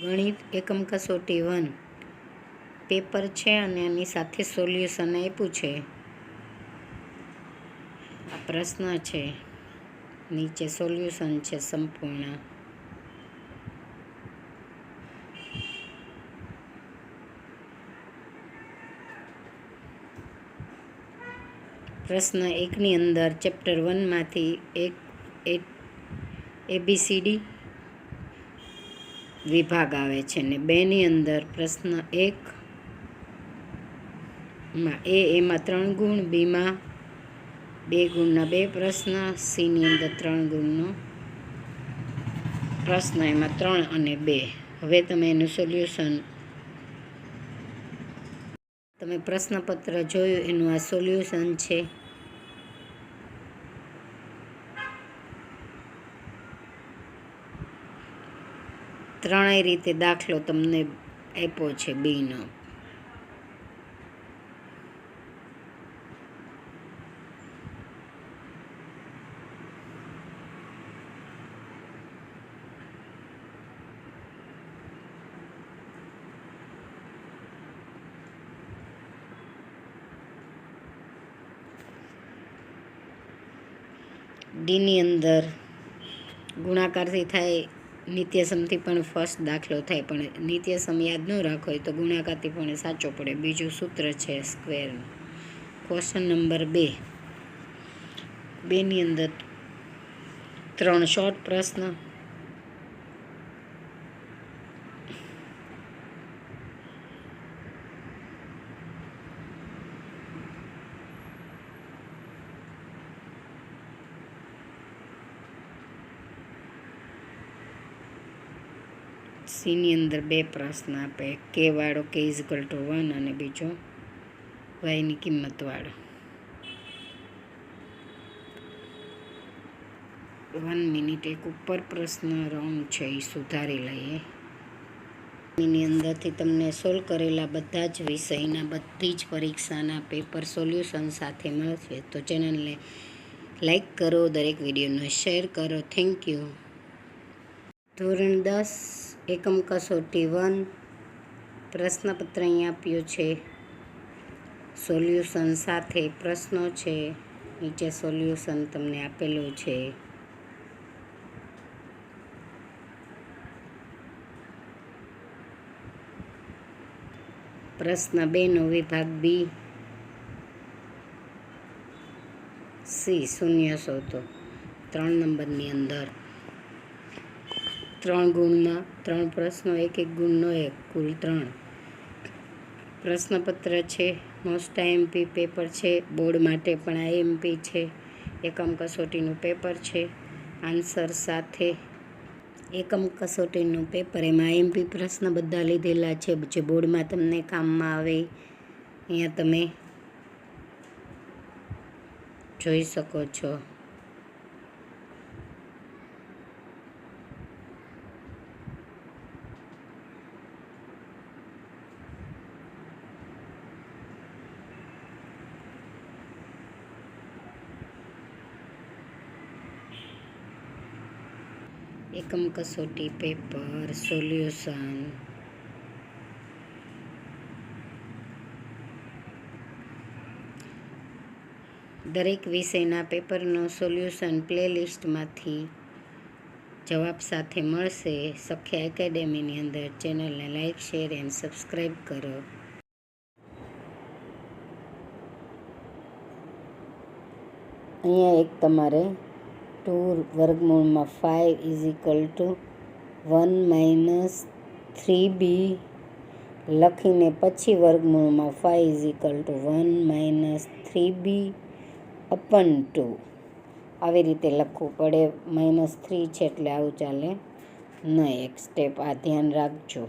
ગણિત એકમ કસોટી વન. પેપર છે અને એની સાથે સોલ્યુશન આપ્યું છે. આ પ્રશ્ન છે. નીચે સોલ્યુશન છે સંપૂર્ણ. પ્રશ્ન એકની અંદર ચેપ્ટર વનમાંથી એક એબીસીડી વિભાગ આવે છે ને બેની અંદર પ્રશ્ન એક માં એ એમાં ત્રણ ગુણ, બીમાં બે ગુણના બે પ્રશ્ન, સીની અંદર ત્રણ ગુણનો પ્રશ્ન, એમાં ત્રણ અને બે. હવે તમે એનું સોલ્યુશન તમે પ્રશ્નપત્ર જોયું, એનું આ સોલ્યુશન છે. ત્રણેય રીતે દાખલો તમને આપ્યો છે બીનો. ડીની અંદર ગુણાકારથી થાય નિત્યસમથી પણ ફર્સ્ટ દાખલો થાય, પણ નિત્યસમ યાદ ન રાખો તો ગુણાકારથી પણ સાચો પડે. બીજું સૂત્ર છે સ્ક્વેર ક્વેશ્ચન નંબર બે. બેની અંદર ત્રણ શોર્ટ પ્રશ્ન. સીની અંદર બે પ્રશ્ન આપે. કે વાળો કે ઇઝ ઇક્વલ ટુ વન અને બીજો વાયની કિંમતવાળો વન મિનિટ એક ઉપર પ્રશ્ન રોંગ છે એ સુધારી લઈએ. એની અંદરથી તમને સોલ્વ કરેલા બધા જ વિષયના બધી જ પરીક્ષાના પેપર સોલ્યુશન સાથે મળશે. તો ચેનલને લાઈક કરો, દરેક વિડીયોને શેર કરો. થેન્ક યુ ધોરણ દસ એકમ કસોટી વન પ્રશ્નપત્ર અહીં આપ્યું છે. સોલ્યુશન સાથે પ્રશ્નો છે. નીચે સોલ્યુશન તમને આપેલું છે. પ્રશ્ન બેનો વિભાગ બી. સી શૂન્ય શોધો. ત્રણ નંબરની અંદર. ત્રણ ગુણમાં, ત્રણ પ્રશ્નો, એક એક ગુણનો એક, કુલ ત્રણ. પ્રશ્નપત્ર છે મોસ્ટ એમપી પેપર છે, બોર્ડ માટે પણ આઈએમપી છે, એકમ કસોટીનું પેપર છે આન્સર સાથે એકમ કસોટીનું પેપર એમાં આઈએમપી પ્રશ્ન બધા લીધેલા છે, જે બોર્ડમાં તમને કામમાં આવે, અહીંયા તમે જોઈ શકો છો. એકમ કસોટી, પેપર, સોલ્યુશન. દરેક વિષયના પેપરનો સોલ્યુશન પ્લેલિસ્ટમાંથી જવાબ સાથે મળશે. સખ્યા એકેડેમીની અંદર ચેનલને લાઇક શેર એન્ડ સબસ્ક્રાઈબ કરો. અહીંયા એક તમારે ટુ વર્ગમૂળમાં five is equal to one minus three b લખીને પછી વર્ગમૂળમાં five is equal to one minus three b upon two. આવી રીતે લખવું પડે. માઇનસ થ્રી છે એટલે આવું ચાલે. નહીં એક સ્ટેપ. આ ધ્યાન રાખજો.